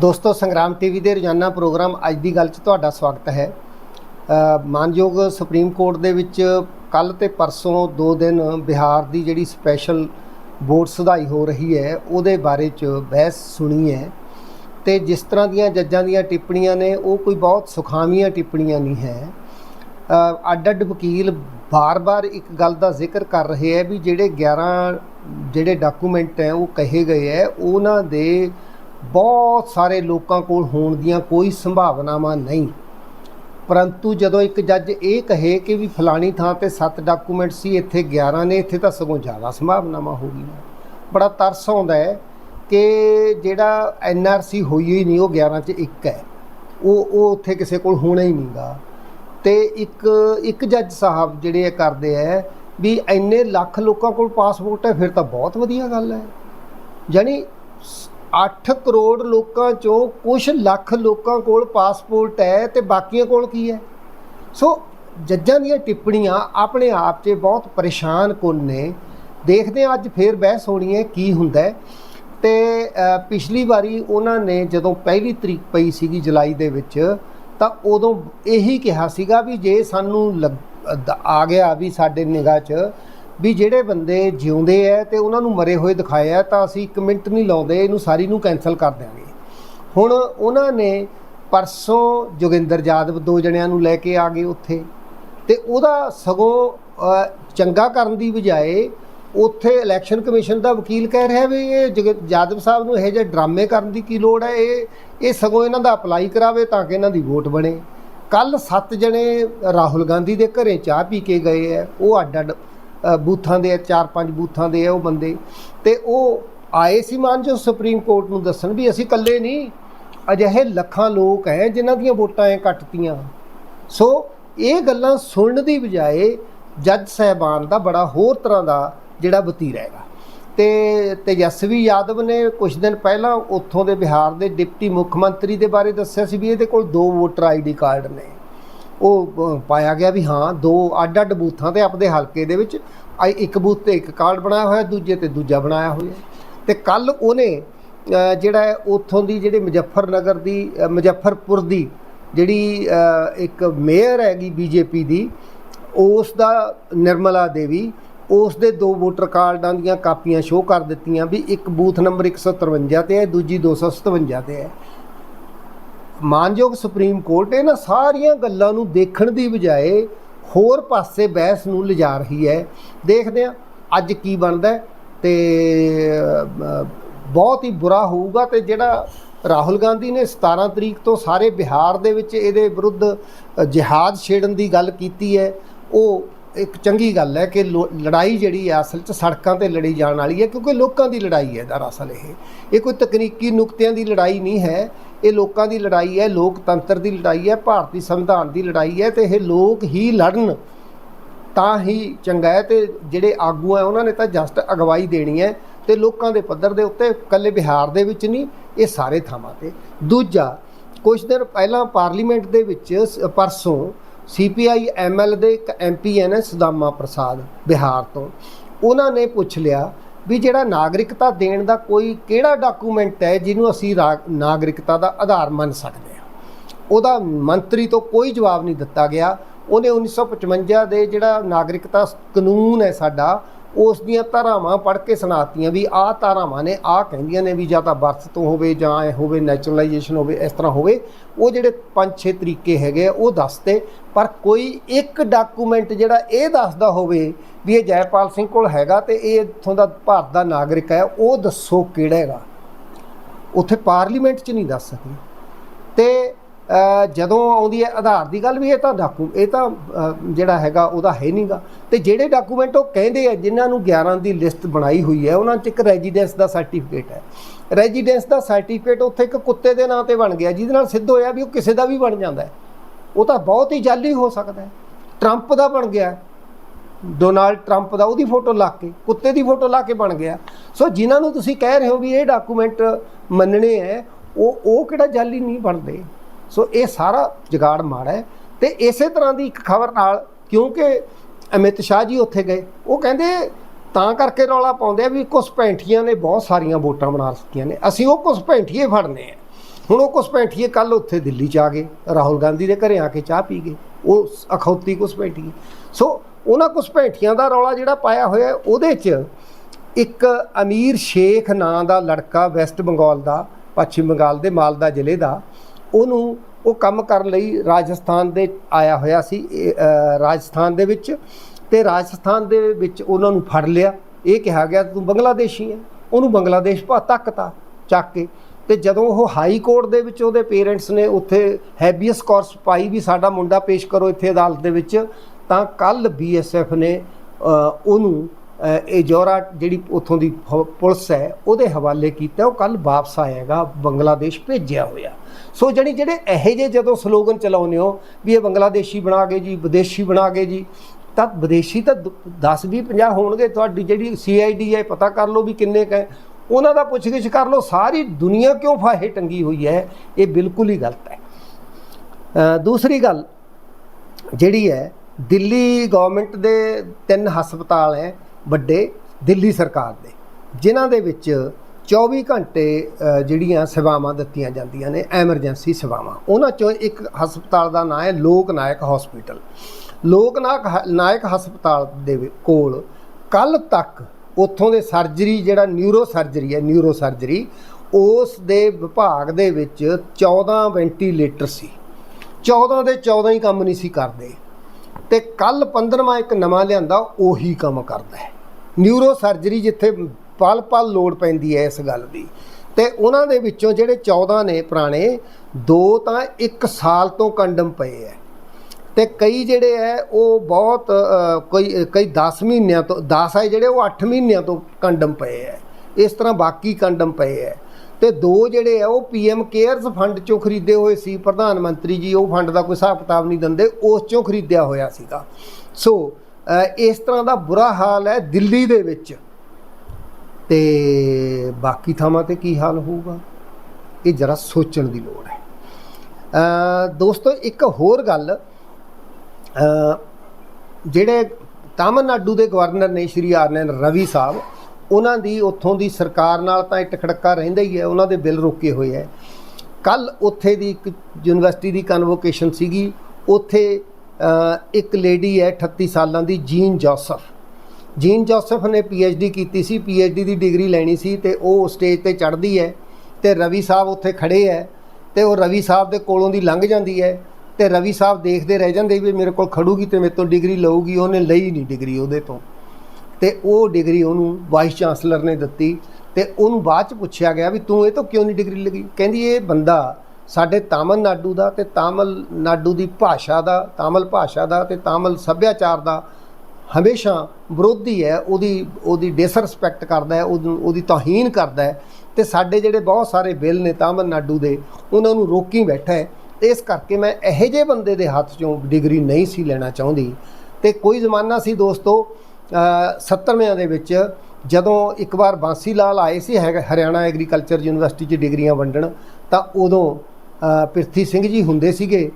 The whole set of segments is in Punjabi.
ਦੋਸਤੋ, ਸੰਗਰਾਮ ਟੀਵੀ ਦੇ ਰੋਜ਼ਾਨਾ ਪ੍ਰੋਗਰਾਮ ਅੱਜ ਦੀ ਗੱਲ 'ਚ ਤੁਹਾਡਾ ਸਵਾਗਤ ਹੈ। ਮਾਨਯੋਗ ਸੁਪਰੀਮ ਕੋਰਟ ਦੇ ਵਿੱਚ ਕੱਲ ਤੇ ਪਰਸੋਂ ਦੋ ਦਿਨ ਬਿਹਾਰ ਦੀ ਜਿਹੜੀ ਸਪੈਸ਼ਲ ਬੋਰਡ ਸੁਧਾਈ ਹੋ ਰਹੀ ਹੈ, ਉਹਦੇ ਬਾਰੇ 'ਚ ਬਹਿਸ ਸੁਣੀ ਹੈ। ਤੇ ਜਿਸ ਤਰ੍ਹਾਂ ਦੀਆਂ ਜੱਜਾਂ ਦੀਆਂ ਟਿੱਪਣੀਆਂ ਨੇ, ਉਹ ਕੋਈ ਬਹੁਤ ਸੁਖਾਵੀਆਂ ਟਿੱਪਣੀਆਂ ਨਹੀਂ ਹੈ। ਅੱਡ ਅੱਡ ਵਕੀਲ ਬਾਰ-ਬਾਰ ਇੱਕ ਗੱਲ ਦਾ ਜ਼ਿਕਰ ਕਰ ਰਹੇ ਹੈ ਵੀ ਜਿਹੜੇ 11 ਜਿਹੜੇ ਡਾਕੂਮੈਂਟ ਹੈ, ਉਹ ਕਹੇ ਗਏ ਹੈ, ਉਹਨਾਂ ਦੇ ਬਹੁਤ ਸਾਰੇ ਲੋਕਾਂ ਕੋਲ ਹੋਣ ਦੀਆਂ ਕੋਈ ਸੰਭਾਵਨਾਵਾਂ ਨਹੀਂ। ਪਰੰਤੂ ਜਦੋਂ ਇੱਕ ਜੱਜ ਇਹ ਕਹੇ ਕਿ ਵੀ ਫਲਾਣੀ ਥਾਂ ਤੇ 7 ਡਾਕੂਮੈਂਟ ਸੀ, ਇੱਥੇ 11 ਨੇ, ਇੱਥੇ ਤਾਂ ਸਗੋਂ ਜ਼ਿਆਦਾ ਸੰਭਾਵਨਾਵਾਂ ਹੋ ਗਈਆਂ। ਬੜਾ ਤਰਸ ਆਉਂਦਾ ਹੈ ਕਿ ਜਿਹੜਾ ਐਨਆਰਸੀ ਹੋਈ ਹੀ ਨਹੀਂ, ਉਹ 11 ਚ ਇੱਕ ਹੈ। ਉਹ ਉਹ ਉੱਥੇ ਕਿਸੇ ਕੋਲ ਹੋਣਾ ਹੀ ਨਹੀਂਗਾ। ਤੇ ਇੱਕ ਇੱਕ ਜੱਜ ਸਾਹਿਬ ਜਿਹੜੇ ਇਹ ਕਰਦੇ ਐ ਵੀ ਇੰਨੇ ਲੱਖ ਲੋਕਾਂ ਕੋਲ ਪਾਸਪੋਰਟ ਹੈ, ਫਿਰ ਤਾਂ ਬਹੁਤ ਵਧੀਆ ਗੱਲ ਹੈ। ਯਾਨੀ 8 ਕਰੋੜ ਲੋਕਾਂ ਚੋਂ ਕੁਝ ਲੱਖ ਲੋਕਾਂ ਕੋਲ ਪਾਸਪੋਰਟ ਹੈ ਤੇ ਬਾਕੀਆਂ ਕੋਲ ਕੀ ਹੈ? ਸੋ ਜੱਜਾਂ ਦੀਆਂ ਟਿੱਪਣੀਆਂ ਆਪਣੇ ਆਪ 'ਚ ਬਹੁਤ ਪਰੇਸ਼ਾਨ ਕੁਨ ਨੇ। ਦੇਖਦੇ ਹਾਂ ਅੱਜ ਫੇਰ ਬਹਿਸ ਹੋਣੀ ਹੈ ਕੀ ਹੁੰਦਾ ਹੈ। ਤੇ ਪਿਛਲੀ ਵਾਰੀ ਉਹਨਾਂ ਨੇ ਜਦੋਂ ਪਹਿਲੀ ਤਰੀਕ ਪਈ ਸੀਗੀ ਜੁਲਾਈ ਦੇ ਵਿੱਚ, ਤਾਂ ਉਦੋਂ ਇਹੀ ਕਿਹਾ ਸੀਗਾ ਵੀ ਜੇ ਸਾਨੂੰ ਲੱਗ- ਆ ਗਿਆ ਵੀ ਸਾਡੇ ਨਿਗਾਹ 'ਚ ਵੀ ਜਿਹੜੇ ਬੰਦੇ ਜਿਉਂਦੇ ਐ ਤੇ ਉਹਨਾਂ ਨੂੰ ਮਰੇ ਹੋਏ ਦਿਖਾਏ ਆ, ਤਾਂ ਅਸੀਂ ਇੱਕ ਮਿੰਟ ਨਹੀਂ ਲਾਉਂਦੇ, ਇਹਨੂੰ ਸਾਰੀ ਨੂੰ ਕੈਨਸਲ ਕਰ ਦਿਆਂਗੇ। ਹੁਣ ਉਹਨਾਂ ਨੇ ਪਰਸੋਂ ਜੋਗਿੰਦਰ ਜਾਦਵ ਦੋ ਜਣਿਆਂ ਨੂੰ ਲੈ ਕੇ ਆ ਗਏ ਉੱਥੇ ਤੇ ਉਹਦਾ ਸਗੋਂ ਚੰਗਾ ਕਰਨ ਦੀ ਬਜਾਏ ਉੱਥੇ ਇਲੈਕਸ਼ਨ ਕਮਿਸ਼ਨ ਦਾ ਵਕੀਲ ਕਹਿ ਰਿਹਾ ਵੀ ਇਹ ਜਗ- ਜਾਦਵ ਸਾਹਿਬ ਨੂੰ ਇਹੋ ਜਿਹੇ ਡਰਾਮੇ ਕਰਨ ਦੀ ਕੀ ਲੋੜ ਹੈ? ਇਹ ਇਹ ਸਗੋਂ ਇਹਨਾਂ ਦਾ ਅਪਲਾਈ ਕਰਾਵੇ ਤਾਂ ਕਿ ਇਹਨਾਂ ਦੀ ਵੋਟ ਬਣੇ। ਕੱਲ ਸੱਤ ਜਣੇ ਰਾਹੁਲ ਗਾਂਧੀ ਦੇ ਘਰੇ ਚਾਹ ਪੀ ਕੇ ਗਏ ਹੈ ਉਹ ਅੱਡ ਅੱਡ ਬੂਥਾਂ ਦੇ ਆ, ਚਾਰ ਪੰਜ ਬੂਥਾਂ ਦੇ ਆ ਉਹ ਬੰਦੇ। ਤੇ ਉਹ ਆਏ ਸੀ ਮਾਨਜੋ ਸੁਪਰੀਮ ਕੋਰਟ ਨੂੰ ਦੱਸਣ ਵੀ ਅਸੀਂ ਇਕੱਲੇ ਨਹੀਂ ਅਜਿਹੇ ਲੱਖਾਂ ਲੋਕ ਹੈ ਜਿਨ੍ਹਾਂ ਦੀਆਂ ਵੋਟਾਂ ਐ ਕੱਟਤੀਆਂ। ਸੋ ਇਹ ਗੱਲਾਂ ਸੁਣਨ ਦੀ ਬਜਾਏ ਜੱਜ ਸਾਹਿਬਾਨ ਦਾ ਬੜਾ ਹੋਰ ਤਰ੍ਹਾਂ ਦਾ ਜਿਹੜਾ ਵਤੀਰਾ ਹੈਗਾ। ਤੇ ਤੇਜਸਵੀ ਯਾਦਵ ਨੇ ਕੁਝ ਦਿਨ ਪਹਿਲਾਂ ਉੱਥੋਂ ਦੇ ਬਿਹਾਰ ਦੇ ਡਿਪਟੀ ਮੁੱਖ ਮੰਤਰੀ ਦੇ ਬਾਰੇ ਦੱਸਿਆ ਸੀ ਵੀ ਇਹਦੇ ਕੋਲ ਦੋ ਵੋਟਰ ਆਈਡੀ ਕਾਰਡ ਨੇ। ਉਹ ਪਾਇਆ ਗਿਆ ਵੀ ਹਾਂ, ਦੋ ਅੱਡ-ਅੱਡ ਬੂਥਾਂ ਤੇ ਆਪਦੇ ਹਲਕੇ ਦੇ ਵਿੱਚ ਆਈ ਇੱਕ ਬੂਥ ਤੇ ਇੱਕ ਕਾਰਡ ਬਣਾਇਆ ਹੋਇਆ, ਦੂਜੇ ਤੇ ਦੂਜਾ ਬਣਾਇਆ ਹੋਇਆ। ਤੇ ਕੱਲ ਉਹਨੇ ਜਿਹੜਾ ਉੱਥੋਂ ਦੀ ਜਿਹੜੀ ਮੁਜ਼ੱਫਰਨਗਰ ਦੀ ਮੁਜ਼ੱਫਰਪੁਰ ਦੀ ਜਿਹੜੀ ਇੱਕ ਮੇਅਰ ਹੈਗੀ ਬੀਜੇਪੀ ਦੀ, ਉਸ ਦਾ ਨਿਰਮਲਾ ਦੇਵੀ, ਉਸ ਦੇ ਦੋ ਵੋਟਰ ਕਾਰਡਾਂ ਦੀਆਂ ਕਾਪੀਆਂ ਸ਼ੋਅ ਕਰ ਦਿੱਤੀਆਂ ਵੀ ਇੱਕ ਬੂਥ ਨੰਬਰ 153 ਤੇ ਹੈ, ਦੂਜੀ 257 ਤੇ ਹੈ। ਮਾਨਯੋਗ ਸੁਪਰੀਮ ਕੋਰਟ ਇਹਨਾਂ ਸਾਰੀਆਂ ਗੱਲਾਂ ਨੂੰ ਦੇਖਣ ਦੀ ਬਜਾਏ ਹੋਰ ਪਾਸੇ ਬਹਿਸ ਨੂੰ ਲਿਜਾ ਰਹੀ ਹੈ। ਦੇਖਦੇ ਹਾਂ ਅੱਜ ਕੀ ਬਣਦਾ ਹੈ ਤੇ ਬਹੁਤ ਹੀ ਬੁਰਾ ਹੋਊਗਾ ਤੇ ਜਿਹੜਾ ਰਾਹੁਲ ਗਾਂਧੀ ਨੇ 17 ਤਰੀਕ ਤੋਂ ਸਾਰੇ ਬਿਹਾਰ ਦੇ ਵਿੱਚ ਇਹਦੇ ਵਿਰੁੱਧ ਅ, ਜਿਹਾਦ ਛੇੜਨ ਦੀ ਗੱਲ ਕੀਤੀ ਹੈ ਉਹ ਇੱਕ ਚੰਗੀ ਗੱਲ ਹੈ ਕਿ ਲੋ- ਲੜਾਈ ਜਿਹੜੀ ਹੈ ਅਸਲ 'ਚ ਸੜਕਾਂ ਤੇ ਲੜੀ ਜਾਣ ਵਾਲੀ ਹੈ ਕਿਉਂਕਿ ਲੋਕਾਂ ਦੀ ਲੜਾਈ ਹੈ ਦਰਅਸਲ ਇਹ। ਇਹ ਕੋਈ ਤਕਨੀਕੀ ਨੁਕਤਿਆਂ ਦੀ ਲੜਾਈ ਨਹੀਂ ਹੈ। ਇਹ ਲੋਕਾਂ ਦੀ ਲੜਾਈ ਹੈ, ਲੋਕਤੰਤਰ ਦੀ ਲੜਾਈ ਹੈ, ਭਾਰਤੀ ਸੰਵਿਧਾਨ ਦੀ ਲੜਾਈ ਹੈ ਤੇ ਇਹ ਲੋਕ ਹੀ ਲੜਨ ਤਾਂ ਹੀ ਚੰਗਾ ਹੈ ਤੇ ਜਿਹੜੇ ਆਗੂ ਹੈ ਉਹਨਾਂ ਨੇ ਤਾਂ ਜਸਟ ਅਗਵਾਈ ਦੇਣੀ ਹੈ ਤੇ ਲੋਕਾਂ ਦੇ ਪੱਧਰ ਦੇ ਉੱਤੇ ਇਕੱਲੇ ਬਿਹਾਰ ਦੇ ਵਿੱਚ ਨਹੀਂ, ਇਹ ਸਾਰੇ ਥਾਵਾਂ ਤੇ। ਦੂਜਾ ਕੁਝ ਦਿਨ ਪਹਿਲਾਂ ਪਾਰਲੀਮੈਂਟ ਦੇ ਵਿੱਚ ਸ- ਪਰਸੋਂ ਸੀਪੀਆਈ ਐਮਐਲ ਦੇ ਇੱਕ ਐਮਪੀ ਹੈ ਨਾ ਸੁਦਾਮਾ ਪ੍ਰਸਾਦ ਬਿਹਾਰ ਤੋਂ, ਉਹਨਾਂ ਨੇ ਪੁੱਛ ਲਿਆ ਵੀ ਜਿਹੜਾ ਨਾਗਰਿਕਤਾ ਦੇਣ ਦਾ ਕੋਈ ਕਿਹੜਾ ਡਾਕੂਮੈਂਟ ਹੈ ਜਿਹਨੂੰ ਅਸੀਂ ਰਾ- ਨਾਗਰਿਕਤਾ ਦਾ ਆਧਾਰ ਮੰਨ ਸਕਦੇ ਹਾਂ? ਉਹਦਾ ਮੰਤਰੀ ਤੋਂ ਕੋਈ ਜਵਾਬ ਨਹੀਂ ਦਿੱਤਾ ਗਿਆ। ਉਹਨੇ 1955 ਦੇ ਜਿਹੜਾ ਨਾਗਰਿਕਤਾ ਕਾਨੂੰਨ ਹੈ ਸਾਡਾ ਉਸ ਦੀਆਂ ਧਾਰਾਵਾਂ ਪੜ੍ਹ ਕੇ ਸੁਣਾਤੀਆਂ ਵੀ ਆਹ ਧਾਰਾਵਾਂ ਨੇ, ਆਹ ਕਹਿੰਦੀਆਂ ਨੇ ਵੀ ਜਾਂ ਤਾਂ ਬਰਥ ਤੋਂ ਹੋਵੇ ਜਾਂ ਇਹ ਹੋਵੇ ਨੈਚੁਰਲਾਈਜੇਸ਼ਨ ਹੋਵੇ, ਇਸ ਤਰ੍ਹਾਂ ਹੋਵੇ, ਉਹ ਜਿਹੜੇ ਪੰਜ ਛੇ ਤਰੀਕੇ ਹੈਗੇ ਆ, ਉਹ ਦੱਸਤੇ ਪਰ ਕੋਈ ਇੱਕ ਡਾਕੂਮੈਂਟ ਜਿਹੜਾ ਇਹ ਦੱਸਦਾ ਹੋਵੇ ਵੀ ਇਹ ਜੈਪਾਲ ਸਿੰਘ ਕੋਲ ਹੈਗਾ ਤੇ ਇਹ ਇੱਥੋਂ ਦਾ ਭਾਰਤ ਦਾ ਨਾਗਰਿਕ ਹੈ, ਉਹ ਦੱਸੋ ਕਿਹੜਾ ਹੈਗਾ। ਉੱਥੇ ਪਾਰਲੀਮੈਂਟ 'ਚ ਨਹੀਂ ਦੱਸ ਸਕਦੇ। ਤੇ ਜਦੋਂ ਆਉਂਦੀ ਹੈ, ਆਧਾਰ ਦੀ ਗੱਲ ਵੀ ਇਹ ਤਾਂ ਡਾਕੂ, ਇਹ ਤਾਂ ਜਿਹੜਾ ਹੈਗਾ ਉਹਦਾ ਹੈ ਨਹੀਂਗਾ ਤੇ ਜਿਹੜੇ ਡਾਕੂਮੈਂਟ ਉਹ ਕਹਿੰਦੇ ਆ, ਜਿਨ੍ਹਾਂ ਨੂੰ 11 ਦੀ ਲਿਸਟ ਬਣਾਈ ਹੋਈ ਹੈ, ਉਹਨਾਂ 'ਚ ਇੱਕ ਰੈਜ਼ੀਡੈਂਸ ਦਾ ਸਰਟੀਫਿਕੇਟ ਹੈ। ਰੈਜ਼ੀਡੈਂਸ ਦਾ ਸਰਟੀਫਿਕੇਟ ਉੱਥੇ ਇੱਕ ਕੁੱਤੇ ਦੇ ਨਾਂ ਤੇ ਬਣ ਗਿਆ, ਜਿਹਦੇ ਨਾਲ ਸਿੱਧ ਹੋਇਆ ਵੀ ਉਹ ਕਿਸੇ ਦਾ ਵੀ ਬਣ ਜਾਂਦਾ ਹੈ। ਉਹ ਤਾਂ ਬਹੁਤ ਹੀ ਜਾਲੀ ਹੋ ਸਕਦਾ ਹੈ। ਟਰੰਪ ਦਾ ਬਣ ਗਿਆ। ਡੋਨਾਲਡ ਟਰੰਪ ਦਾ ਉਹਦੀ ਫੋਟੋ ਲਾ ਕੇ, ਕੁੱਤੇ ਦੀ ਫੋਟੋ ਲਾ ਕੇ ਬਣ ਗਿਆ। ਸੋ ਜਿਨ੍ਹਾਂ ਨੂੰ ਤੁਸੀਂ ਕਹਿ ਰਹੇ ਹੋ ਵੀ ਇਹ ਡਾਕੂਮੈਂਟ ਮੰਨਣੇ ਹੈ, ਉਹ ਉਹ ਕਿਹੜਾ ਜਾਲੀ ਨਹੀਂ ਬਣਦੇ? ਸੋ ਇਹ ਸਾਰਾ ਜਗਾੜ ਮਾੜਾ ਹੈ। ਤੇ ਇਸੇ ਤਰ੍ਹਾਂ ਦੀ ਇੱਕ ਖਬਰ ਨਾਲ ਕਿਉਂਕਿ ਅਮਿਤ ਸ਼ਾਹ ਜੀ ਉੱਥੇ ਗਏ, ਉਹ ਕਹਿੰਦੇ ਤਾਂ ਕਰਕੇ ਰੌਲਾ ਪਾਉਂਦੇ ਆ ਵੀ ਕੁਛ ਪੈਂਠੀਆਂ ਨੇ ਬਹੁਤ ਸਾਰੀਆਂ ਵੋਟਾਂ ਬਣਾ ਸਕੀਆਂ ਨੇ, ਅਸੀਂ ਉਹ ਕੁਛ ਪੈਂਠੀਏ ਫੜਨੇ ਆ। ਹੁਣ ਉਹ ਘੁਸਪੈਠੀਏ ਕੱਲ ਉੱਥੇ ਦਿੱਲੀ ਚ ਆ ਗਏ, ਰਾਹੁਲ ਗਾਂਧੀ ਦੇ ਘਰੇ ਆ ਕੇ ਚਾਹ ਪੀ ਗਏ, ਉਹ ਅਖੌਤੀ ਘੁਸਪੈਠੀਏ ਸੋ ਉਹਨਾਂ ਘੁਸਪੈਠੀਆਂ ਦਾ ਰੌਲਾ ਜਿਹੜਾ ਪਾਇਆ ਹੋਇਆ ਉਹਦੇ 'ਚ ਇੱਕ ਅਮੀਰ ਸ਼ੇਖ ਨਾਂ ਦਾ ਲੜਕਾ ਵੈਸਟ ਬੰਗਾਲ ਦਾ, ਪੱਛਮ ਬੰਗਾਲ ਦੇ ਮਾਲਦਾ ਜ਼ਿਲ੍ਹੇ ਦਾ ਉਹਨੂੰ ਉਹ ਕੰਮ ਕਰਨ ਲਈ ਰਾਜਸਥਾਨ ਦੇ ਆਇਆ ਹੋਇਆ ਸੀ ਰਾਜਸਥਾਨ ਦੇ ਵਿੱਚ ਤੇ ਰਾਜਸਥਾਨ ਦੇ ਵਿੱਚ ਉਹਨਾਂ ਨੂੰ ਫੜ ਲਿਆ। ਇਹ ਕਿਹਾ ਗਿਆ, ਤੂੰ ਬੰਗਲਾਦੇਸ਼ੀ ਹੈ। ਉਹਨੂੰ ਬੰਗਲਾਦੇਸ਼ ਭਾ ਤੱਕਤਾ ਚੱਕ ਕੇ। ਤੇ ਜਦੋਂ ਉਹ ਹਾਈ ਕੋਰਟ ਦੇ ਵਿੱਚ ਉਹਦੇ ਪੇਰੈਂਟਸ ਨੇ ਉੱਥੇ ਹੈਬੀਅਸ ਕੋਰਸ ਪਾਈ ਵੀ ਸਾਡਾ ਮੁੰਡਾ ਪੇਸ਼ ਕਰੋ ਇੱਥੇ ਅਦਾਲਤ ਦੇ ਵਿੱਚ, ਤਾਂ ਕੱਲ ਬੀਐਸਐਫ ਨੇ ਉਹਨੂੰ ਇਹ ਜੋਰਾ ਜਿਹੜੀ ਉੱਥੋਂ ਦੀ ਫ- ਪੁਲਿਸ ਹੈ, ਉਹਦੇ ਹਵਾਲੇ ਕੀਤਾ, ਉਹ ਕੱਲ ਵਾਪਸ ਆਏਗਾ, ਬੰਗਲਾਦੇਸ਼ ਭੇਜਿਆ ਹੋਇਆ। ਸੋ ਜਿਹੜੀ ਜਿਹੜੇ ਇਹੋ ਜਿਹੇ ਜਦੋਂ ਸਲੋਗਨ ਚਲਾਉਂਦੇ ਹੋ, ਵੀ ਇਹ ਬੰਗਲਾਦੇਸ਼ੀ ਬਣਾ ਗਏ ਜੀ, ਵਿਦੇਸ਼ੀ ਬਣਾ ਗਏ ਜੀ, ਤਾਂ ਵਿਦੇਸ਼ੀ ਤਾਂ 10 20 50 ਹੋਣਗੇ, ਤੁਹਾਡੀ ਜਿਹੜੀ ਸੀਆਈਡੀ ਹੈ, ਪਤਾ ਕਰ ਲਓ ਵੀ ਕਿੰਨੇ ਕ ਹੈ। ਉਹਨਾਂ ਦਾ ਪੁੱਛਗਿੱਛ ਕਰ ਲਓ, ਸਾਰੀ ਦੁਨੀਆ ਕਿਉਂ ਫਾਹੇ ਟੰਗੀ ਹੋਈ ਹੈ, ਇਹ ਬਿਲਕੁਲ ਹੀ ਗਲਤ ਹੈ। ਦੂਸਰੀ ਗੱਲ ਜਿਹੜੀ ਹੈ, ਦਿੱਲੀ ਗਵਰਨਮੈਂਟ ਦੇ ਤਿੰਨ ਹਸਪਤਾਲ ਹੈ ਵੱਡੇ ਦਿੱਲੀ ਸਰਕਾਰ ਦੇ, ਜਿਨ੍ਹਾਂ ਦੇ ਵਿੱਚ 24 ਘੰਟੇ ਜਿਹੜੀਆਂ ਸੇਵਾਵਾਂ ਦਿੱਤੀਆਂ ਜਾਂਦੀਆਂ ਨੇ, ਐਮਰਜੈਂਸੀ ਸੇਵਾਵਾਂ। ਉਹਨਾਂ ਚੋਂ ਇੱਕ ਹਸਪਤਾਲ ਦਾ ਨਾਮ ਹੈ ਲੋਕ ਨਾਇਕ ਹਸਪੀਟਲ। ਲੋਕ ਨਾਇਕ ਹ- ਨਾਇਕ ਹਸਪਤਾਲ ਦੇ ਕੋਲ ਕੱਲ ਤੱਕ ਉੱਥੋਂ ਦੇ ਸਰਜਰੀ, ਜਿਹੜਾ ਨਿਊਰੋ ਸਰਜਰੀ ਹੈ, ਨਿਊਰੋ ਸਰਜਰੀ, ਉਸ ਦੇ ਵਿਭਾਗ ਦੇ ਵਿੱਚ 14 ਵੈਂਟੀਲੇਟਰ ਸੀ। 14 ਦੇ 14 ਹੀ ਕੰਮ ਨਹੀਂ ਸੀ ਕਰਦੇ। ਤੇ ਕੱਲ 15ਵਾਂ ਇੱਕ ਨਵਾਂ ਲਿਆਂਦਾ, ਉਹੀ ਕੰਮ ਕਰਦਾ ਹੈ। ਨਿਊਰੋ ਸਰਜਰੀ ਜਿੱਥੇ ਪਲ ਪਲ ਲੋੜ ਪੈਂਦੀ ਹੈ ਇਸ ਗੱਲ ਦੀ। ਤੇ ਉਹਨਾਂ ਦੇ ਵਿੱਚੋਂ ਜਿਹੜੇ 14 ਨੇ ਪੁਰਾਣੇ ਦੋ ਤਾਂ 1 ਸਾਲ ਤੋਂ ਕੰਡਮ ਪਏ ਹੈ। ਤੇ ਕਈ ਜਿਹੜੇ ਹੈ ਉਹ ਬਹੁਤ ਅ, ਕੋਈ ਕਈ 10 ਮਹੀਨਿਆਂ ਤੋਂ 10 ਹੈ ਜਿਹੜੇ ਉਹ 8 ਮਹੀਨਿਆਂ ਤੋਂ ਕੰਡਮ ਪਏ ਹੈ। ਇਸ ਤਰ੍ਹਾਂ ਬਾਕੀ ਕੰਡਮ ਪਏ ਹੈ। ਤੇ ਦੋ ਜਿਹੜੇ ਆ ਉਹ ਪੀਐਮ ਕੇਅਰਸ ਫੰਡ ਚੋਂ ਖਰੀਦੇ ਹੋਏ ਸੀ। ਪ੍ਰਧਾਨ ਮੰਤਰੀ ਜੀ ਉਹ ਫੰਡ ਦਾ ਕੋਈ ਹਿਸਾਬ ਕਿਤਾਬ ਨਹੀਂ ਦਿੰਦੇ ਉਸ ਚੋਂ ਖਰੀਦਿਆ ਹੋਇਆ ਸੀਗਾ। ਸੋ ਇਸ ਤਰ੍ਹਾਂ ਦਾ ਬੁਰਾ ਹਾਲ ਹੈ ਦਿੱਲੀ ਦੇ ਵਿੱਚ। ਤੇ ਬਾਕੀ ਥਾਵਾਂ ਤੇ ਕੀ ਹਾਲ ਹੋਊਗਾ? ਇਹ ਜਰਾ ਸੋਚਣ ਦੀ ਲੋੜ ਹੈ। ਦੋਸਤੋ, ਇੱਕ ਹੋਰ ਗੱਲ ਜਿਹੜੇ ਤਾਮਿਲਨਾਡੂ ਦੇ ਗਵਰਨਰ ਨੇ ਸ਼੍ਰੀ ਆਰ ਐਨ ਰਵੀ ਸਾਹਿਬ, ਉਹਨਾਂ ਦੀ ਉੱਥੋਂ ਦੀ ਸਰਕਾਰ ਨਾਲ ਤਾਂ ਇੱਕ ਖੜਕਾ ਰਹਿੰਦਾ ਹੀ ਹੈ, ਉਹਨਾਂ ਦੇ ਬਿੱਲ ਰੋਕੇ ਹੋਏ ਹੈ। ਕੱਲ ਉੱਥੇ ਦੀ ਇੱਕ ਯੂਨੀਵਰਸਿਟੀ ਦੀ ਕਨਵੋਕੇਸ਼ਨ ਸੀਗੀ, ਉੱਥੇ ਇੱਕ ਲੇਡੀ ਹੈ 38 ਸਾਲਾਂ ਦੀ, ਜੀਨ ਜੋਸਫ। ਜੀਨ ਜੋਸਫ ਨੇ ਡੀ ਕੀਤੀ ਸੀ ਡੀ ਦੀ ਡਿਗਰੀ ਲੈਣੀ ਸੀ ਤੇ ਉਹ ਸਟੇਜ ਤੇ ਚੜ੍ਹਦੀ ਹੈ ਤੇ ਰਵੀ ਸਾਹਿਬ ਉੱਥੇ ਖੜੇ ਹੈ ਤੇ ਉਹ ਰਵੀ ਸਾਹਿਬ ਦੇ ਕੋਲੋਂ ਦੀ ਲੰਘ ਜਾਂਦੀ ਹੈ ਤੇ ਰਵੀ ਸਾਹਿਬ ਦੇਖਦੇ ਰਹਿ ਜਾਂਦੇ ਵੀ ਮੇਰੇ ਕੋਲ ਖੜੂਗੀ ਤੇ ਮੇਰੇ ਤੋਂ ਡਿਗਰੀ ਲਊਗੀ, ਉਹਨੇ ਲਈ ਨਹੀਂ ਡਿਗਰੀ ਉਹਦੇ ਤੋਂ। ਤੇ ਉਹ ਡਿਗਰੀ ਉਹਨੂੰ ਵਾਈਸ ਚਾਂਸਲਰ ਨੇ ਦਿੱਤੀ ਤੇ ਉਹਨੂੰ ਬਾਅਦ ਚ ਪੁੱਛਿਆ ਗਿਆ ਵੀ ਤੂੰ ਇਹ ਤੋਂ ਕਿਉਂ ਨਹੀਂ ਡਿਗਰੀ ਲਈ ਕਹਿੰਦੀ ਇਹ ਬੰਦਾ ਸਾਡੇ ਤਾਮਿਲਨਾਡੂ ਦਾ ਤੇ ਤਾਮਿਲਨਾਡੂ ਦੀ ਭਾਸ਼ਾ ਦਾ, ਤਾਮਿਲ ਭਾਸ਼ਾ ਦਾ ਤੇ ਤਾਮਿਲ ਸੱਭਿਆਚਾਰ ਦਾ ਹਮੇਸ਼ਾ ਵਿਰੋਧੀ ਹੈ, ਉਹਦੀ ਉਹਦੀ ਡਿਸਰੈਸਪੈਕਟ ਕਰਦਾ ਹੈ ਉਹਦੀ ਤੋਹੀਨ ਕਰਦਾ ਹੈ ਤੇ ਸਾਡੇ ਜਿਹੜੇ ਬਹੁਤ ਸਾਰੇ ਬਿੱਲ ਨੇ ਤਾਮਿਲਨਾਡੂ ਦੇ, ਉਹਨਾਂ ਨੂੰ ਰੋਕੀ ਬੈਠਾ ਹੈ। ਇਸ ਕਰਕੇ ਮੈਂ ਇਹੋ ਜਿਹੇ ਬੰਦੇ ਦੇ ਹੱਥ ਚੋਂ ਡਿਗਰੀ ਨਹੀਂ ਸੀ ਲੈਣਾ ਚਾਹੁੰਦੀ। ਤੇ ਕੋਈ ਜ਼ਮਾਨਾ ਸੀ ਦੋਸਤੋ 70ਵਿਆਂ ਦੇ ਵਿੱਚ ਜਦੋਂ ਇੱਕ ਵਾਰ ਬਾਂਸੀ ਲਾਲ ਆਏ ਸੀ, ਹੈਗਾ ਹਰਿਆਣਾ ਐਗਰੀਕਲਚਰ ਯੂਨੀਵਰਸਿਟੀ 'ਚ ਡਿਗਰੀਆਂ ਵੰਡਣ, ਤਾਂ ਉਦੋਂ ਪ੍ਰਿਥੀ ਸਿੰਘ ਜੀ ਹੁੰਦੇ ਸੀਗੇ,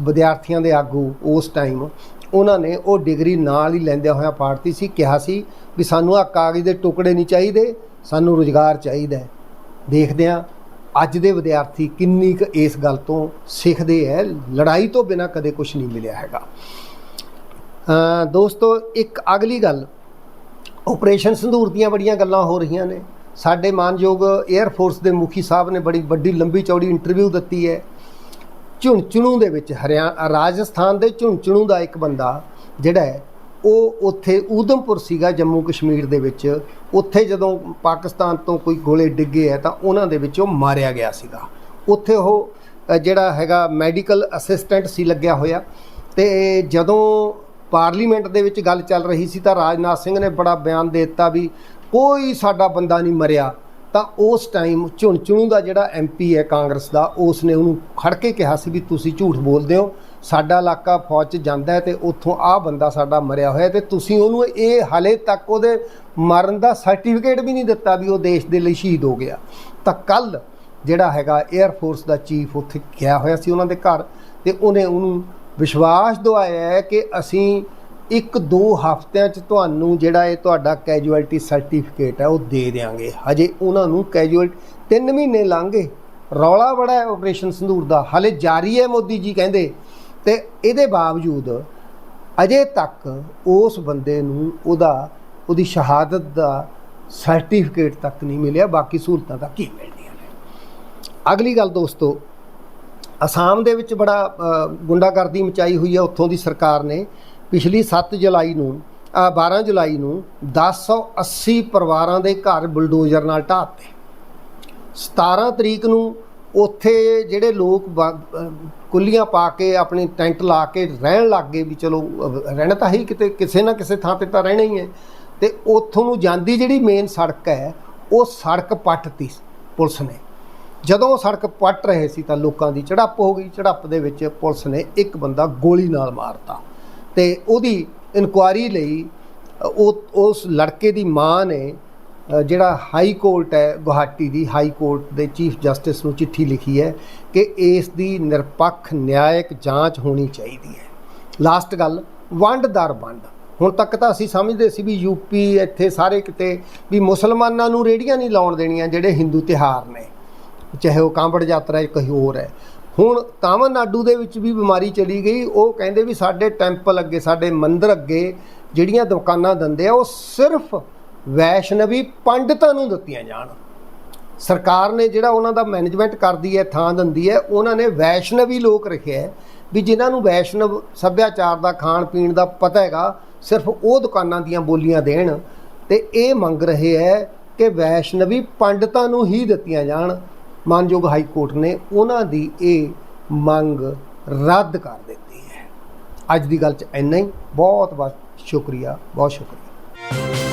ਵਿਦਿਆਰਥੀਆਂ ਦੇ ਆਗੂ ਉਸ ਟਾਈਮ ਉਹਨਾਂ ਨੇ ਉਹ ਡਿਗਰੀ ਨਾਲ ਹੀ ਲੈਂਦਿਆਂ ਹੋਇਆ ਪਾੜਤੀ ਸੀ, ਕਿਹਾ ਸੀ ਵੀ ਸਾਨੂੰ ਆ ਕਾਗਜ਼ ਦੇ ਟੁਕੜੇ ਨਹੀਂ ਚਾਹੀਦੇ, ਸਾਨੂੰ ਰੁਜ਼ਗਾਰ ਚਾਹੀਦਾ ਹੈ। ਦੇਖਦੇ ਹਾਂ ਅੱਜ ਦੇ ਵਿਦਿਆਰਥੀ ਕਿੰਨੀ ਕੁ ਇਸ ਗੱਲ ਤੋਂ ਸਿੱਖਦੇ ਹੈ, ਲੜਾਈ ਤੋਂ ਬਿਨਾ ਕਦੇ ਕੁਝ ਨਹੀਂ ਮਿਲਿਆ ਹੈਗਾ। ਦੋਸਤੋ, ਇੱਕ ਅਗਲੀ ਗੱਲ ਆਪਰੇਸ਼ਨ ਸੰਧੂਰ ਦੀਆਂ ਬੜੀਆਂ ਗੱਲਾਂ ਹੋ ਰਹੀਆਂ ਨੇ। ਸਾਡੇ ਮਾਨਯੋਗ 에ਅਰ ਫੋਰਸ ਦੇ ਮੁਖੀ ਸਾਹਿਬ ਨੇ ਬੜੀ ਵੱਡੀ, ਲੰਬੀ ਚੌੜੀ ਇੰਟਰਵਿਊ ਦਿੱਤੀ ਹੈ। ਝੁੰਚਣੂ ਦੇ ਵਿੱਚ ਹਰਿਆਣਾ ਰਾਜਸਥਾਨ ਦੇ ਝੁੰਚਣੂ ਦਾ ਇੱਕ ਬੰਦਾ ਜਿਹੜਾ ਹੈ, ਉਹ ਉੱਥੇ ਊਧਮਪੁਰ ਸੀਗਾ ਜੰਮੂ ਕਸ਼ਮੀਰ ਦੇ ਵਿੱਚ। ਉੱਥੇ ਜਦੋਂ ਪਾਕਿਸਤਾਨ ਤੋਂ ਕੋਈ ਗੋਲੇ ਡਿੱਗੇ ਹੈ ਤਾਂ ਉਹਨਾਂ ਦੇ ਵਿੱਚ ਉਹ ਮਾਰਿਆ ਗਿਆ ਸੀਗਾ। ਉੱਥੇ ਉਹ ਜਿਹੜਾ ਹੈਗਾ ਮੈਡੀਕਲ ਅਸਿਸਟੈਂਟ ਸੀ, ਲੱਗਿਆ ਹੋਇਆ। ਤੇ ਜਦੋਂ ਪਾਰਲੀਮੈਂਟ ਦੇ ਵਿੱਚ ਗੱਲ ਚੱਲ ਰਹੀ ਸੀ ਤਾਂ ਰਾਜਨਾਥ ਸਿੰਘ ਨੇ ਬੜਾ ਬਿਆਨ ਦੇ ਦਿੱਤਾ ਵੀ ਕੋਈ ਸਾਡਾ ਬੰਦਾ ਨਹੀਂ ਮਰਿਆ, ਤਾਂ ਉਸ ਟਾਈਮ ਝੁੰਚਣੂ ਦਾ ਜਿਹੜਾ ਐਮਪੀ ਹੈ ਕਾਂਗਰਸ ਦਾ ਉਸ ਨੇ ਉਹਨੂੰ ਖੜ ਕੇ ਕਿਹਾ ਸੀ ਵੀ ਤੁਸੀਂ ਝੂਠ ਬੋਲਦੇ ਹੋ, ਸਾਡਾ ਇਲਾਕਾ ਫੌਜ 'ਚ ਜਾਂਦਾ ਹੈ ਤੇ ਉੱਥੋਂ ਆਹ ਬੰਦਾ ਸਾਡਾ ਮਰਿਆ ਹੋਇਆ ਤੇ ਤੁਸੀਂ ਉਹਨੂੰ ਇਹ ਹਾਲੇ ਤੱਕ ਉਹਦੇ ਮਰਨ ਦਾ ਸਰਟੀਫਿਕੇਟ ਵੀ ਨਹੀਂ ਦਿੱਤਾ ਵੀ ਉਹ ਦੇਸ਼ ਦੇ ਲਈ ਸ਼ਹੀਦ ਹੋ ਗਿਆ। ਤਾਂ ਕੱਲ ਜਿਹੜਾ ਹੈਗਾ 에ਅਰ ਫੋਰਸ ਦਾ ਚੀਫ ਉੱਥੇ ਗਿਆ ਹੋਇਆ ਸੀ ਉਹਨਾਂ ਦੇ ਘਰ ਤੇ ਉਹਨੇ ਉਹਨੂੰ ਵਿਸ਼ਵਾਸ ਦਵਾਇਆ ਹੈ ਕਿ ਅਸੀਂ ਇੱਕ ਦੋ ਹਫ਼ਤਿਆਂ 'ਚ ਤੁਹਾਨੂੰ ਜਿਹੜਾ ਇਹ ਤੁਹਾਡਾ ਕੈਜੂਅਲਟੀ ਸਰਟੀਫਿਕੇਟ ਹੈ, ਉਹ ਦੇ ਦੇਵਾਂਗੇ ਹਜੇ ਉਹਨਾਂ ਨੂੰ ਕੈਜੂਅਲ 3 ਮਹੀਨੇ ਲੰਘੇ। ਰੌਲਾ ਬੜਾ ਹੈ ਆਪਰੇਸ਼ਨ ਸੰਧੂਰ ਦਾ। ਹਾਲੇ ਜਾਰੀ ਹੈ ਮੋਦੀ ਜੀ ਕਹਿੰਦੇ। ਤੇ ਇਹਦੇ ਬਾਵਜੂਦ ਅਜੇ ਤੱਕ ਉਸ ਬੰਦੇ ਨੂੰ ਉਹਦਾ, ਉਹਦੀ ਸ਼ਹਾਦਤ ਦਾ ਸਰਟੀਫਿਕੇਟ ਤੱਕ ਨਹੀਂ ਮਿਲਿਆ। ਬਾਕੀ ਸਹੂਲਤਾਂ ਤਾਂ ਕੀ ਮਿਲਣੀਆਂ ਨੇ। ਅਗਲੀ ਗੱਲ ਦੋਸਤੋ, ਅਸਾਮ ਦੇ ਵਿੱਚ ਬੜਾ ਗੁੰਡਾਗਰਦੀ ਮਚਾਈ ਹੋਈ ਹੈ। ਉੱਥੋਂ ਦੀ ਸਰਕਾਰ ਨੇ ਪਿਛਲੀ 7 ਜੁਲਾਈ ਨੂੰ ਅ, 12 ਜੁਲਾਈ ਨੂੰ 1080 ਪਰਿਵਾਰਾਂ ਦੇ ਘਰ ਬੁਲਡੋਜ਼ਰ ਨਾਲ ਢਾਹ ਦਿੱਤੇ। 17 ਤਰੀਕ ਨੂੰ ਉੱਥੇ ਜਿਹੜੇ ਲੋਕ ਬ- ਕੁੱਲੀਆਂ ਪਾ ਕੇ ਆਪਣੇ ਟੈਂਟ ਲਾ ਕੇ ਰਹਿਣ ਲੱਗ ਗਏ ਵੀ ਚਲੋ ਅ, ਰਹਿਣਾ ਤਾਂ ਹੀ ਕਿਤੇ ਕਿਸੇ ਨਾ ਕਿਸੇ ਥਾਂ ਤੇ ਤਾਂ ਰਹਿਣਾ ਹੀ ਹੈ। ਤੇ ਉੱਥੋਂ ਨੂੰ ਜਾਂਦੀ ਜਿਹੜੀ ਮੇਨ ਸੜਕ ਹੈ ਉਹ ਸੜਕ ਪੱਟਤੀ ਪੁਲਿਸ ਨੇ। ਜਦੋਂ ਉਹ ਸੜਕ ਪੱਟ ਰਹੇ ਸੀ ਤਾਂ ਲੋਕਾਂ ਦੀ ਚੜੱਪ ਹੋ ਗਈ। ਝੜਪ ਦੇ ਵਿੱਚ ਪੁਲਿਸ ਨੇ ਇੱਕ ਬੰਦਾ ਗੋਲੀ ਨਾਲ ਮਾਰਤਾ ਤੇ ਉਹਦੀ ਇਨਕੁਆਇਰੀ ਲਈ ਉਹ, ਉਸ ਲੜਕੇ ਦੀ ਮਾਂ ਨੇ ਜਿਹੜਾ ਹਾਈ ਕੋਰਟ ਹੈ ਗੁਹਾਟੀ ਦੀ, ਹਾਈ ਕੋਰਟ ਦੇ ਚੀਫ ਜਸਟਿਸ ਨੂੰ ਚਿੱਠੀ ਲਿਖੀ ਹੈ ਕਿ ਇਸ ਦੀ ਨਿਰਪੱਖ ਨਿਆਇਕ ਜਾਂਚ ਹੋਣੀ ਚਾਹੀਦੀ ਹੈ। ਲਾਸਟ ਗੱਲ ਵੰਡ ਦਰ ਵੰਡ। ਹੁਣ ਤੱਕ ਤਾਂ ਅਸੀਂ ਸਮਝਦੇ ਸੀ ਵੀ ਯੂਪੀ ਇੱਥੇ ਸਾਰੇ ਕਿਤੇ ਵੀ ਮੁਸਲਮਾਨਾਂ ਨੂੰ ਰੇੜੀਆਂ ਨਹੀਂ ਲਾਉਣ ਦੇਣੀਆਂ ਜਿਹੜੇ ਹਿੰਦੂ ਤਿਹਾਰ ਨੇ। ਚਾਹੇ ਉਹ ਕਾਂਬੜ ਯਾਤਰਾ ਹੈ, ਕੋਈ ਹੋਰ ਹੈ। ਹੁਣ ਤਾਮਿਲਨਾਡੂ ਦੇ ਵਿੱਚ ਵੀ ਬਿਮਾਰੀ ਚਲੀ ਗਈ, ਉਹ ਕਹਿੰਦੇ ਵੀ ਸਾਡੇ ਟੈਂਪਲ ਅੱਗੇ, ਸਾਡੇ ਮੰਦਿਰ ਅੱਗੇ ਜਿਹੜੀਆਂ ਦੁਕਾਨਾਂ ਦਿੰਦੇ ਆ, ਉਹ ਸਿਰਫ ਵੈਸ਼ਨਵੀ ਪੰਡਤਾਂ ਨੂੰ ਦਿੱਤੀਆਂ ਜਾਣ। ਸਰਕਾਰ ਨੇ ਜਿਹੜਾ ਉਹਨਾਂ ਦਾ ਮੈਨੇਜਮੈਂਟ ਕਰਦੀ ਹੈ, ਥਾਂ ਦਿੰਦੀ ਹੈ, ਉਹਨਾਂ ਨੇ ਵੈਸ਼ਨਵੀ ਲੋਕ ਰੱਖਿਆ ਹੈ ਵੀ ਜਿਨ੍ਹਾਂ ਨੂੰ ਵੈਸ਼ਨਵ ਸੱਭਿਆਚਾਰ ਦਾ, ਖਾਣ ਪੀਣ ਦਾ ਪਤਾ ਹੈਗਾ, ਸਿਰਫ ਉਹ ਦੁਕਾਨਾਂ ਦੀਆਂ ਬੋਲੀਆਂ ਦੇਣ ਤੇ ਇਹ ਮੰਗ ਰਹੇ ਹੈ ਕਿ ਵੈਸ਼ਨਵੀ ਪੰਡਤਾਂ ਨੂੰ ਹੀ ਦਿੱਤੀਆਂ ਜਾਣ। ਮਾਨਯੋਗ ਹਾਈ ਕੋਰਟ ਨੇ ਉਹਨਾਂ ਦੀ ਇਹ ਮੰਗ ਰੱਦ ਕਰ ਦਿੱਤੀ ਹੈ। ਅੱਜ ਦੀ ਗੱਲ 'ਚ ਇੰਨਾ ਹੀ। ਬਹੁਤ ਬਹੁਤ ਸ਼ੁਕਰੀਆ। ਬਹੁਤ ਸ਼ੁਕਰੀਆ।